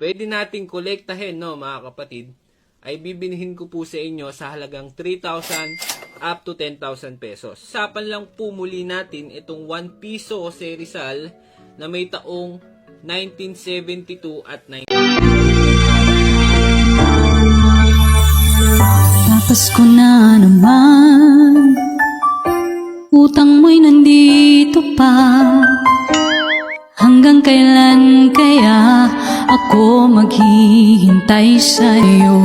pwede nating kolektahin, no, mga kapatid, ay bibinihin ko po sa inyo sa halagang 3,000 up to 10,000 pesos. Sapan lang po muli natin itong 1 piso Jose Rizal na may taong 1972 at 19... Papasko na naman. Utang mo'y nandito pa. Hanggang kailan kaya ako maghihintay sa'yo.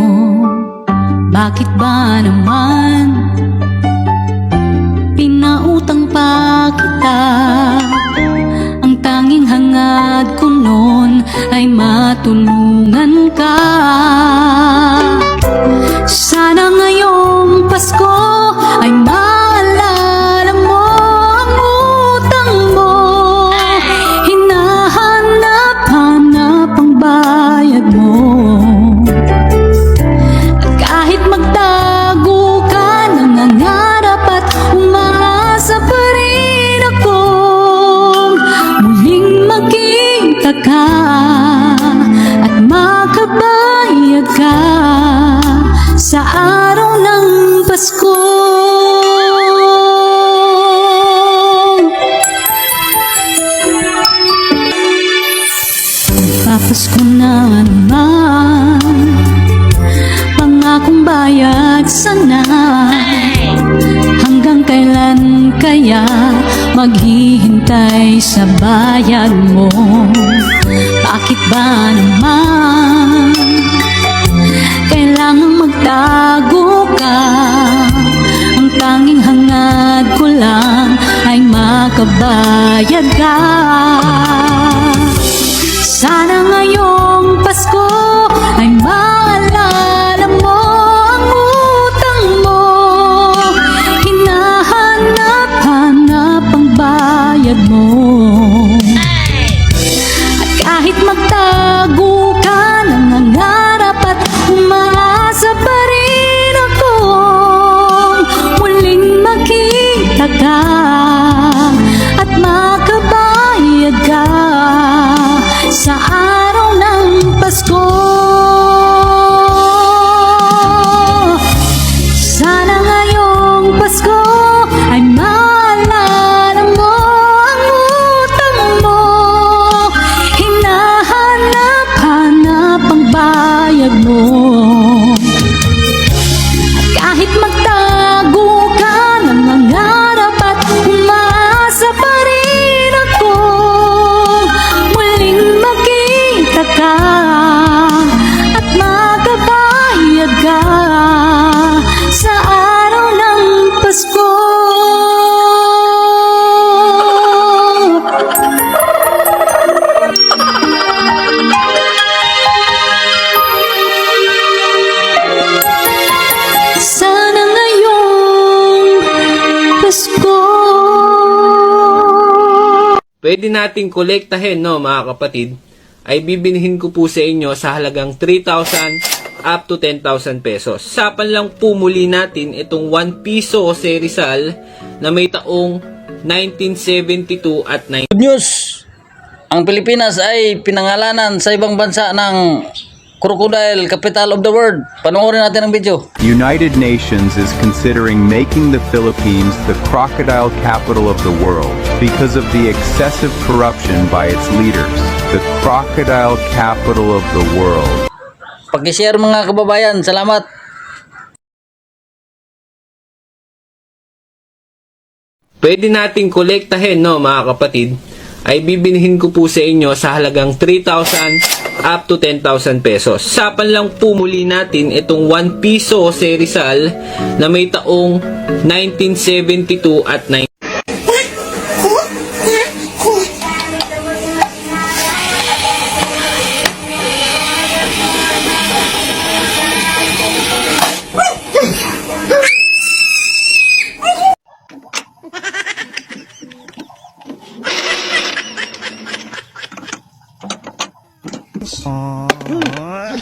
Bakit ba naman Pinautang pa kita? Ang tanging hangad ko noon ay matulungan ka Bayad sana. Hanggang kailan kaya Maghihintay sa bayad mo? Bakit ba naman? Kailangang magtago ka. Ang tanging hangad ko lang Ay makabayad ka Pwede nating kolektahin, no, mga kapatid, ay bibinihin ko po sa inyo sa halagang 3,000 up to 10,000 pesos. Sapan lang po muli natin itong 1 piso Jose Rizal na may taong 1972 at 19... Good news! Ang Pilipinas ay pinangalanan sa ibang bansa ng Crocodile Capital of the World. Panoorin natin ang video. United Nations is considering making the Philippines the crocodile capital of the world because of the excessive corruption by its leaders. The crocodile capital of the world. Pag-share mga kababayan. Salamat. Pwede nating kolektahin, no, mga kapatid, ay bibinihin ko po sa inyo sa halagang 3,000 up to 10,000 pesos. Sapan lang po muli natin itong 1 piso Jose Rizal na may taong 1972 at 19... 啊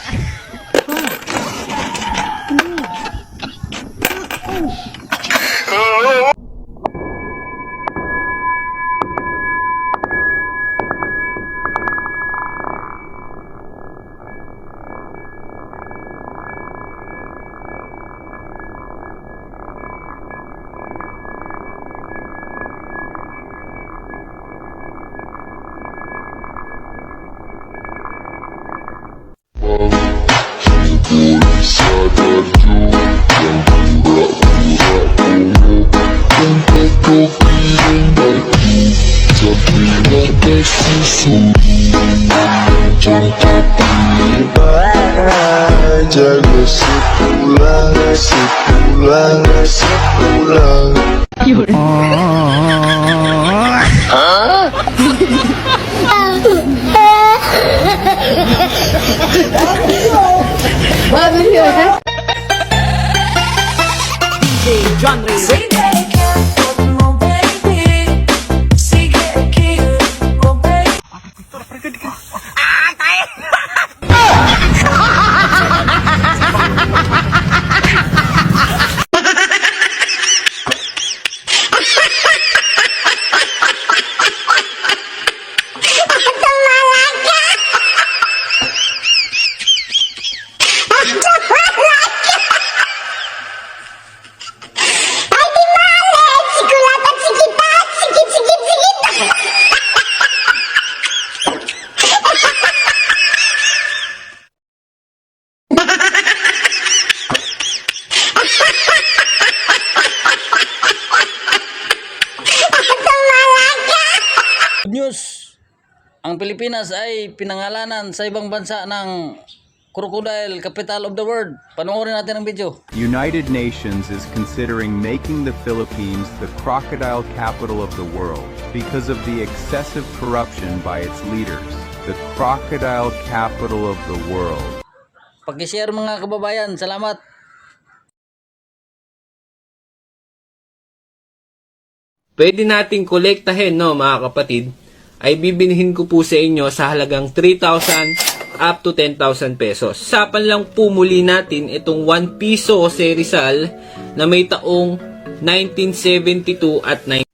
trong hati Jago si pulang, si pulang, si pulang Hah? Bagus ya, kan? Genre Ang Pilipinas ay pinangalanan sa ibang bansa ng Crocodile Capital of the World. Panoorin natin ang video. United Nations is considering making the Philippines the crocodile capital of the world because of the excessive corruption by its leaders. The crocodile capital of the world. Pag-share mga kababayan, salamat. pwede nating kolektahin, no, mga kapatid, ay bibilihin ko po sa inyo sa halagang 3,000 up to 10,000 pesos. Sapan lang po muli natin itong 1 piso Jose Rizal na may taong 1972 at 19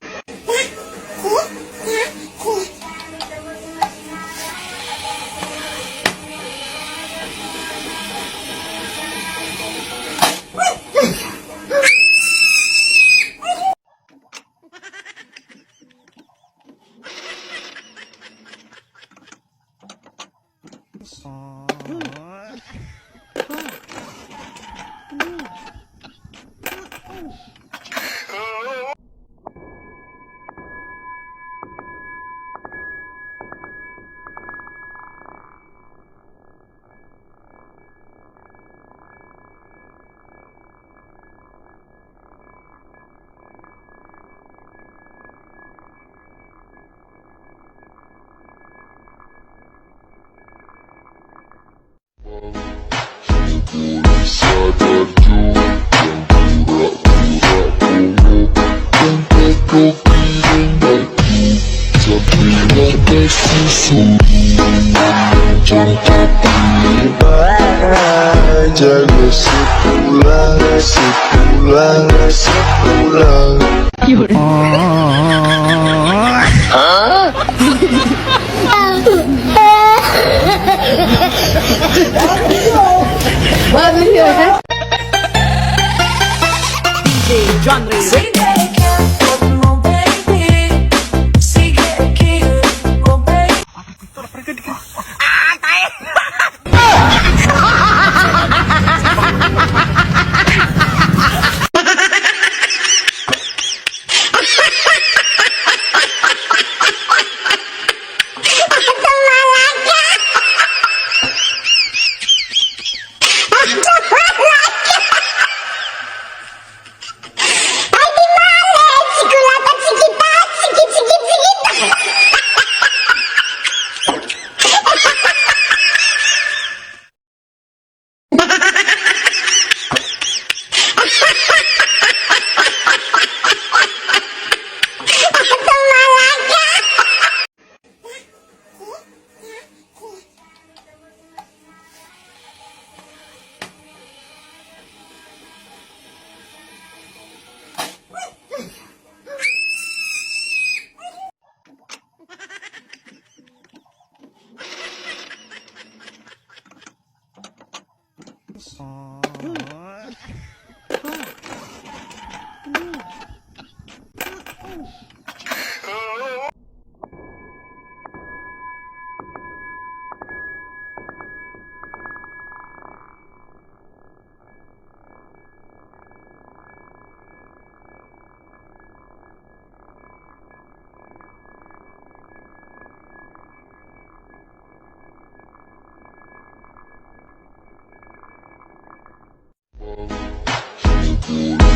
Balance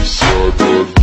Садок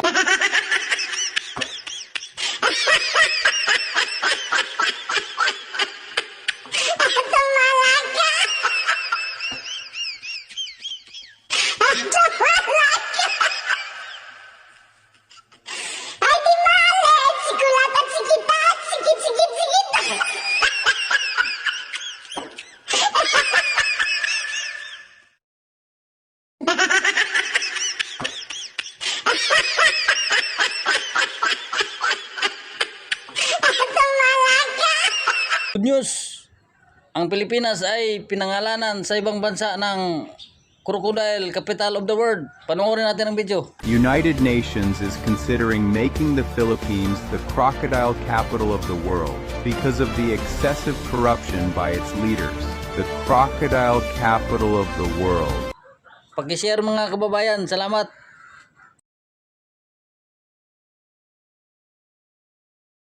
Ang Pilipinas ay pinangalanan sa ibang bansa ng Crocodile Capital of the World. Panoorin natin ang video. United Nations is considering making the Philippines the crocodile capital of the world because of the excessive corruption by its leaders. The crocodile capital of the world. Pag-share mga kababayan, salamat.